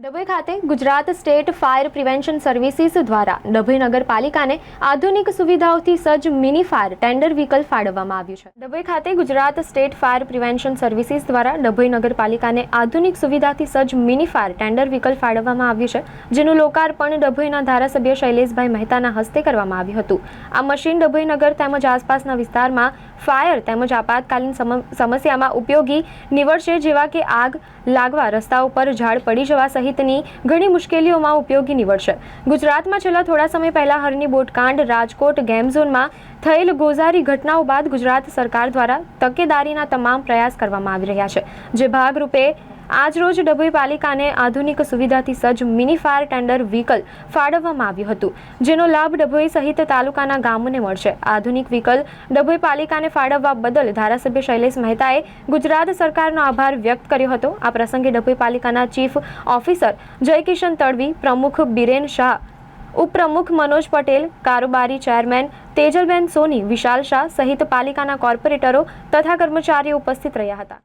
ડભોઈ ખાતે Gujarat state fire prevention services દ્વારા ડભોઈ નગરપાલિકાને આધુનિક સુવિધાઓથી સજ્જ મિની ફાયર ટેન્ડર વ્હીકલ ફાળવવામાં આવ્યું છે. ડભોઈ ખાતે Gujarat state fire prevention services દ્વારા ડભોઈ નગરપાલિકાને આધુનિક સુવિધાથી સજ્જ મિની ફાયર ટેન્ડર વ્હીકલ ફાળવવામાં આવ્યું છે, જેનું લોકાર્પણ ડભોઈના ધારાસભ્ય શૈલેષભાઈ મહેતાના હસ્તે કરવામાં આવ્યું હતું. આ મશીન ડભોઈ નગર તેમજ આસપાસના વિસ્તારમાં ફાયર તેમજ આપાતકાલીન સમ- સમસ્યામાં ઉપયોગી નીવડશે જેવા કે આગ લાગવા રસ્તા ઉપર ઝાડ પડી જવા સહિતની ઘણી મુશ્કેલીઓમાં ઉપયોગી નીવડશે. ગુજરાતમાં છેલ્લા થોડા સમય પહેલા હરની બોટકાંડ, રાજકોટ ગેમ ઝોનમાં થયેલ ગોઝારી ઘટનાઓ બાદ ગુજરાત સરકાર દ્વારા તકેદારીના તમામ પ્રયાસ કરવામાં આવી રહ્યા છે. જે ભાગરૂપે આજરોજ ડભોઈ પાલિકાને આધુનિક સુવિધાથી સજ્જ મિની ફાયર ટેન્ડર વ્હીકલ ફાળવવામાં આવ્યું હતું, જેનો લાભ ડભોઈ સહિત તાલુકાના ગામોને મળશે. આધુનિક વ્હીકલ ડભોઈ પાલિકાને ફાળવવા બદલ ધારાસભ્ય શૈલેષ મહેતાએ ગુજરાત સરકારનો આભાર વ્યક્ત કર્યો હતો. આ પ્રસંગે ડભોઈ પાલિકાના ચીફ ઓફિસર જયકિશન તડવી, પ્રમુખ બિરેન શાહ, ઉપપ્રમુખ મનોજ પટેલ, કારોબારી ચેરમેન તેજલબેન સોની, વિશાલ શાહ સહિત પાલિકાના કોર્પોરેટરો તથા કર્મચારીઓ ઉપસ્થિત રહ્યા હતા.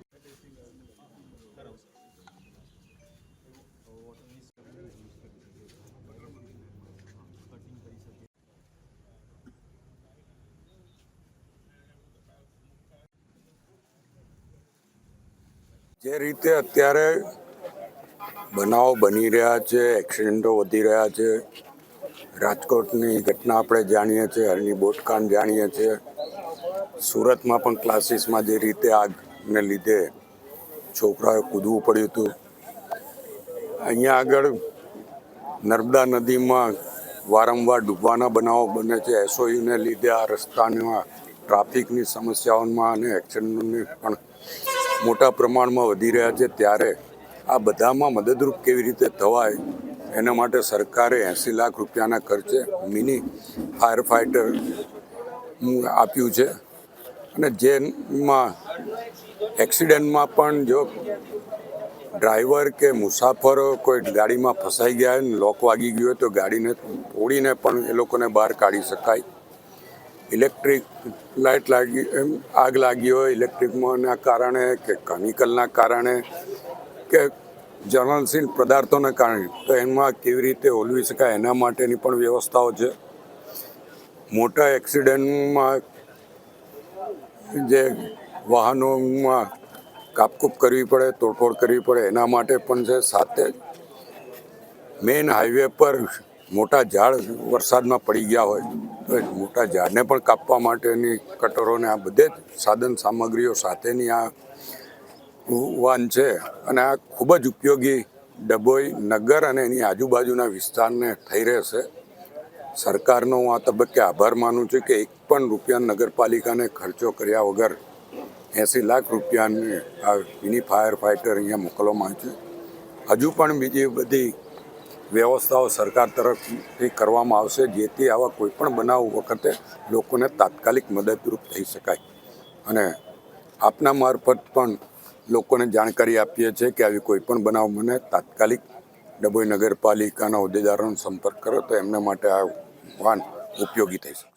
જે રીતે અત્યારે બનાવો બની રહ્યા છે એક્સિડન્ટો વધી રહ્યા છે, રાજકોટની ઘટના આપણે જાણીએ છીએ, હરની બોટકાંડ જાણીએ છીએ, સુરતમાં પણ ક્લાસીસમાં જે રીતે આગને લીધે છોકરાઓએ કૂદવું પડ્યું હતું. અહીંયા આગળ નર્મદા નદીમાં વારંવાર ડૂબવાના બનાવો બને છે. એસઓયુને લીધે આ રસ્તાના ટ્રાફિકની સમસ્યાઓમાં અને એક્સિડન્ટની પણ મોટા પ્રમાણમાં વધી રહ્યા છે ત્યારે આ બધામાં મદદરૂપ કેવી રીતે થવાય એના માટે સરકારે એંસી લાખ રૂપિયાના ખર્ચે મિની ફાયર ફાઇટર આપ્યું છે. અને જેમાં એક્સિડન્ટમાં પણ જો ડ્રાઈવર કે મુસાફરો કોઈ ગાડીમાં ફસાઈ ગયા હોય ને લોક વાગી ગયું હોય તો ગાડીને તોડીને પણ એ લોકોને બહાર કાઢી શકાય. ઇલેક્ટ્રિક લાઇટ લાગી, એમ આગ લાગી હોય ઇલેક્ટ્રિકમાંના કારણે કે કેમિકલના કારણે કે જર્નલશીલ પદાર્થોના કારણે, તો એમાં કેવી રીતે ઓલવી શકાય એના માટેની પણ વ્યવસ્થાઓ છે. મોટા એક્સિડન્ટમાં જે વાહનોમાં કાપકૂપ કરવી પડે, તોડફોડ કરવી પડે, એના માટે પણ છે. સાથે મેઇન હાઈવે પર મોટા ઝાડ વરસાદમાં પડી ગયા હોય. મોટા ઝાડને પણ કાપવા માટેની કટરોને આ બધે જ સાધન સામગ્રીઓ સાથેની આ વાન છે અને આ ખૂબ જ ઉપયોગી ડભોઈ નગર અને એની આજુબાજુના વિસ્તારને થઈ રહેશે સરકારનો હું આ તબક્કે આભાર માનું છું કે એક પણ રૂપિયા નગરપાલિકાને ખર્ચો કર્યા વગર એંસી લાખ રૂપિયાની આ મિની ફાયર ફાઇટર અહીંયા મોકલવામાં આવ્યું છે. હજુ પણ બીજી બધી વ્યવસ્થાઓ સરકાર તરફથી કરવામાં આવશે, જેથી આવા કોઈપણ બનાવ વખતે લોકોને તાત્કાલિક મદદરૂપ થઈ શકાય. અને આપના મારફત પણ લોકોને જાણકારી આપીએ છીએ કે આવી કોઈપણ બનાવ મને તાત્કાલિક ડભોઈ નગરપાલિકાના હોદ્દેદારોનો સંપર્ક કરો તો એમના માટે આ વાન ઉપયોગી થઈ શકે.